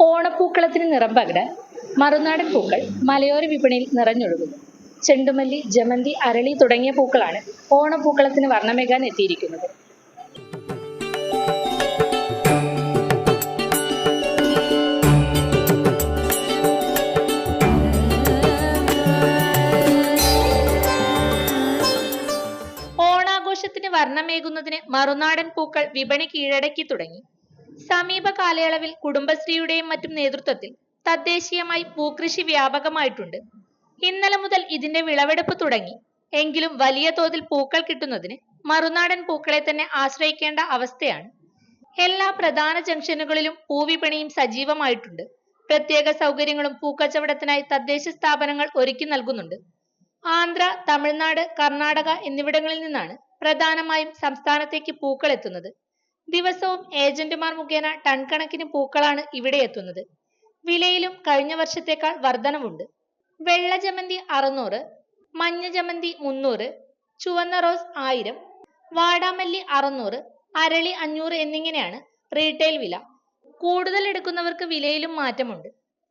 ഓണപ്പൂക്കളത്തിന് നിറം പകരാൻ മറുനാടൻ പൂക്കൾ മലയോര വിപണിയിൽ നിറഞ്ഞൊഴുകുന്നു. ചെണ്ടുമല്ലി ജമന്തി അരളി തുടങ്ങിയ പൂക്കളാണ് ഓണപ്പൂക്കളത്തിന് വർണമേകാൻ എത്തിയിരിക്കുന്നത്. ഓണാഘോഷത്തിന് വർണമേകുന്നതിന് മറുനാടൻ പൂക്കൾ വിപണി കീഴടക്കി തുടങ്ങി. സമീപ കാലയളവിൽ കുടുംബശ്രീയുടെയും മറ്റും നേതൃത്വത്തിൽ തദ്ദേശീയമായി പൂക്കൃഷി വ്യാപകമായിട്ടുണ്ട്. ഇന്നലെ മുതൽ ഇതിന്റെ വിളവെടുപ്പ് തുടങ്ങി. എങ്കിലും വലിയ തോതിൽ പൂക്കൾ കിട്ടുന്നതിന് മറുനാടൻ പൂക്കളെ തന്നെ ആശ്രയിക്കേണ്ട അവസ്ഥയാണ്. എല്ലാ പ്രധാന ജംഗ്ഷനുകളിലും പൂവിപണിയും സജീവമായിട്ടുണ്ട്. പ്രത്യേക സൗകര്യങ്ങളും പൂക്കച്ചവടത്തിനായി തദ്ദേശ സ്ഥാപനങ്ങൾ ഒരുക്കി നൽകുന്നുണ്ട്. ആന്ധ്ര തമിഴ്നാട് കർണാടക എന്നിവിടങ്ങളിൽ നിന്നാണ് പ്രധാനമായും സംസ്ഥാനത്തേക്ക് പൂക്കൾ എത്തുന്നത്. ദിവസവും ഏജന്റുമാർ മുഖേന ടൺ കണക്കിന് പൂക്കളാണ് ഇവിടെ എത്തുന്നത്. വിലയിലും കഴിഞ്ഞ വർഷത്തേക്കാൾ വർധനവുണ്ട്. വെള്ള ജമന്തി അറുന്നൂറ് മഞ്ഞ ജമന്തി മുന്നൂറ് ചുവന്ന റോസ് ആയിരം വാടാമല്ലി അറുന്നൂറ് അരളി അഞ്ഞൂറ് എന്നിങ്ങനെയാണ് റീറ്റെയിൽ വില. കൂടുതൽ എടുക്കുന്നവർക്ക് വിലയിലും മാറ്റമുണ്ട്.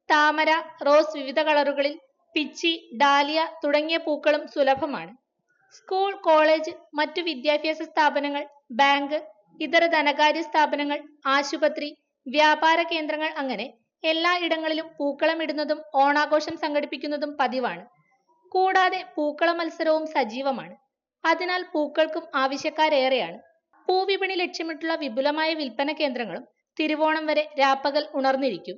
താമര റോസ് വിവിധ കളറുകളിൽ പിച്ചി ഡാലിയ തുടങ്ങിയ പൂക്കളും സുലഭമാണ്. സ്കൂൾ കോളേജ് മറ്റു വിദ്യാഭ്യാസ സ്ഥാപനങ്ങൾ ബാങ്ക് ഇതര ധനകാര്യ സ്ഥാപനങ്ങൾ ആശുപത്രി വ്യാപാര കേന്ദ്രങ്ങൾ അങ്ങനെ എല്ലാ ഇടങ്ങളിലും പൂക്കളം ഇടുന്നതും ഓണാഘോഷം സംഘടിപ്പിക്കുന്നതും പതിവാണ്. കൂടാതെ പൂക്കള മത്സരവും സജീവമാണ്. അതിനാൽ പൂക്കൾക്കും ആവശ്യക്കാരേറെയാണ്. പൂവിപണി ലക്ഷ്യമിട്ടുള്ള വിപുലമായ വിൽപ്പന കേന്ദ്രങ്ങളും തിരുവോണം വരെ രാപ്പകൽ ഉണർന്നിരിക്കും.